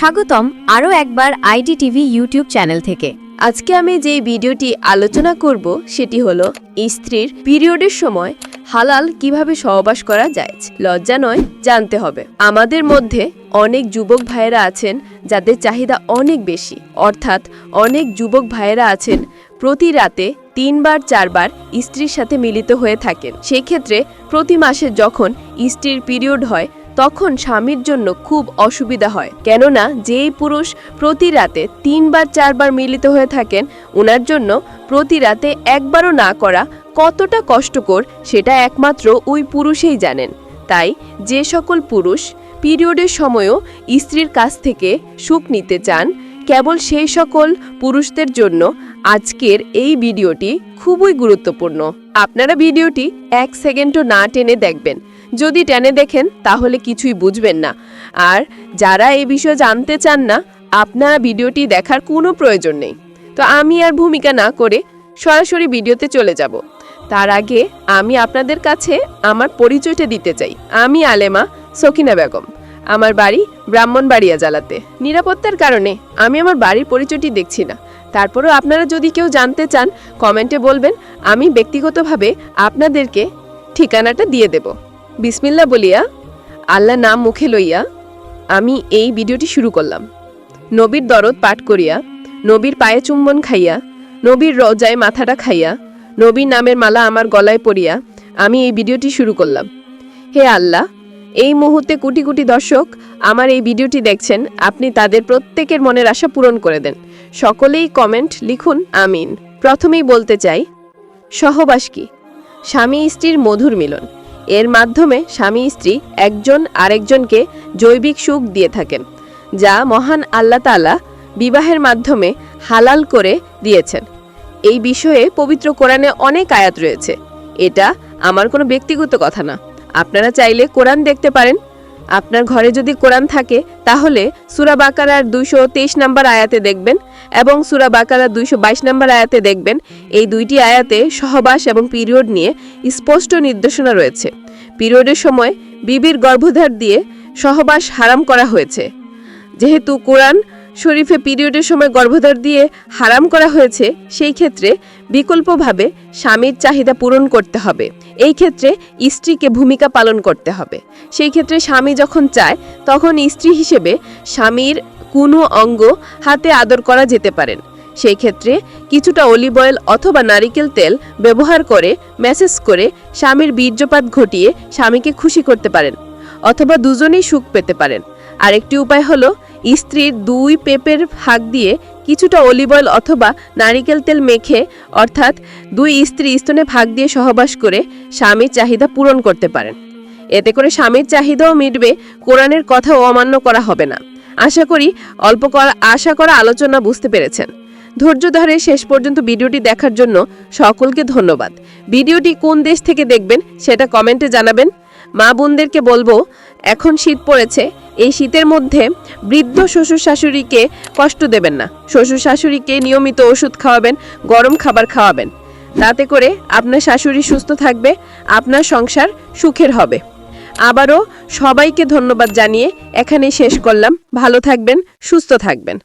স্বাগতম আরও একবার আইডি টিভি ইউটিউব চ্যানেল থেকে। আজকে আমি যে ভিডিওটি আলোচনা করব সেটি হলো স্ত্রীর পিরিয়ডের সময় হালাল কীভাবে সহবাস করা যায়, লজ্জা নয়, জানতে হবে। আমাদের মধ্যে অনেক যুবক ভাইয়েরা আছেন যাদের চাহিদা অনেক বেশি। অর্থাৎ অনেক যুবক ভাইয়েরা আছেন প্রতি রাতে তিনবার, চারবার স্ত্রীর সাথে মিলিত হয়ে থাকেন। সেক্ষেত্রে প্রতি মাসে যখন স্ত্রীর পিরিয়ড হয় তখন স্বামীর জন্য খুব অসুবিধা হয়। কেননা যেই পুরুষ প্রতি রাতে তিনবার, চারবার মিলিত হয়ে থাকেন ওনার জন্য প্রতি রাতে একবারও না করা কতটা কষ্টকর সেটা একমাত্র ওই পুরুষেই জানেন। তাই যে সকল পুরুষ পিরিয়ডের সময়ও স্ত্রীর কাছ থেকে সুখ নিতে চান, কেবল সেই সকল পুরুষদের জন্য আজকের এই ভিডিওটি খুবই গুরুত্বপূর্ণ। আপনারা ভিডিওটি এক সেকেন্ডও না টেনে দেখবেন। যদি টেনে দেখেন, তাহলে কিছুই বুঝবেন না। আর যারা এই বিষয়ে জানতে চান না, আপনারা ভিডিওটি দেখার কোনো প্রয়োজন নেই। তো আমি আর ভূমিকা না করে সরাসরি ভিডিওতে চলে যাব। তার আগে আমি আপনাদের কাছে আমার পরিচয়টা দিতে চাই। আমি আলেমা সকিনা বেগম। আমার বাড়ি ব্রাহ্মণবাড়িয়া জ্বালাতে নিরাপত্তার কারণে আমি আমার বাড়ির পরিচয়টি দেখছি না। তারপরেও আপনারা যদি কেউ জানতে চান, কমেন্টে বলবেন, আমি ব্যক্তিগতভাবে আপনাদেরকে ঠিকানাটা দিয়ে দেব। বিসমিল্লা বলিয়া, আল্লাহ নাম মুখে লইয়া আমি এই ভিডিওটি শুরু করলাম। নবীর দরদ পাঠ করিয়া, নবীর পায়ে চুম্বন খাইয়া, নবীর রজায় মাথাটা খাইয়া, নবীর নামের মালা আমার গলায় পড়িয়া আমি এই ভিডিওটি শুরু করলাম। হে আল্লাহ, এই মুহূর্তে কোটি কোটি দর্শক আমার এই ভিডিওটি দেখছেন, আপনি তাদের প্রত্যেকের মনের আশা পূরণ করে দেন। সকলেই কমেন্ট লিখুন, আমিন। প্রথমেই বলতে চাই, সহবাস কি? স্বামী স্ত্রীর মধুর মিলন। এর মাধ্যমে স্বামী স্ত্রী একজন আরেকজনকে জৈবিক সুখ দিয়ে থাকেন, যা মহান আল্লাহ তালা বিবাহের মাধ্যমে হালাল করে দিয়েছেন। এই বিষয়ে পবিত্র কোরআনে অনেক আয়াত রয়েছে। এটা আমার কোনো ব্যক্তিগত কথা না। আপনারা চাইলে কোরআন দেখতে পারেন। আপনার ঘরে যদি কোরআন থাকে, তাহলে সুরা বাকারার দুইশো তেইশ নম্বর আয়াতে দেখবেন এবং সুরা বাকারার দুইশো বাইশ নম্বর আয়াতে দেখবেন। এই দুইটি আয়াতে সহবাস এবং পিরিয়ড নিয়ে স্পষ্ট নির্দেশনা রয়েছে। পিরিয়ডের সময় বিবির গর্ভধার দিয়ে সহবাস হারাম করা হয়েছে। যেহেতু কোরআন শরীফে পিরিয়ডের সময় গর্ভধার দিয়ে হারাম করা হয়েছে, সেই ক্ষেত্রে বিকল্পভাবে স্বামীর চাহিদা পূরণ করতে হবে। এই ক্ষেত্রে স্ত্রীকে ভূমিকা পালন করতে হবে। সেই ক্ষেত্রে স্বামী যখন চায়, তখন স্ত্রী হিসেবে স্বামীর কোনো অঙ্গ হাতে আদর করা যেতে পারেন সেই ক্ষেত্রে কিছুটা অলিভ অয়েল অথবা নারিকেল তেল ব্যবহার করে, ম্যাসেজ করে স্বামীর বীর্যপাত ঘটিয়ে স্বামীকে খুশি করতে পারেন অথবা দুজনেই সুখ পেতে পারেন। আরেকটি উপায় হলো, স্ত্রীর দুই পেপের ফাঁক দিয়ে কিছুটা অলিভ অয়েল অথবা নারিকেল তেল মেখে, অর্থাৎ দুই স্ত্রী স্তনে ভাগ দিয়ে সহবাস করে স্বামীর চাহিদা পূরণ করতে পারেন। এতে করে স্বামীর চাহিদাও মিটবে, কোরআনের কথাও অমান্য করা হবে না। আশা করি অল্প আশা করা আলোচনা বুঝতে পেরেছেন। ধৈর্য ধরে শেষ পর্যন্ত ভিডিওটি দেখার জন্য সকলকে ধন্যবাদ। ভিডিওটি কোন দেশ থেকে দেখবেন সেটা কমেন্টে জানাবেন। মা বোনদেরকে বলব, এখন শীত পড়েছে, এই শীতের মধ্যে বৃদ্ধ শ্বশুর শাশুড়িকে কষ্ট দেবেন না। শ্বশুর শাশুড়িকে নিয়মিত ওষুধ খাওয়াবেন, গরম খাবার খাওয়াবেন। তাতে করে আপনার শাশুড়ি সুস্থ থাকবে, আপনার সংসার সুখের হবে। আবারও সবাইকে ধন্যবাদ জানিয়ে এখানে শেষ করলাম। ভালো থাকবেন, সুস্থ থাকবেন।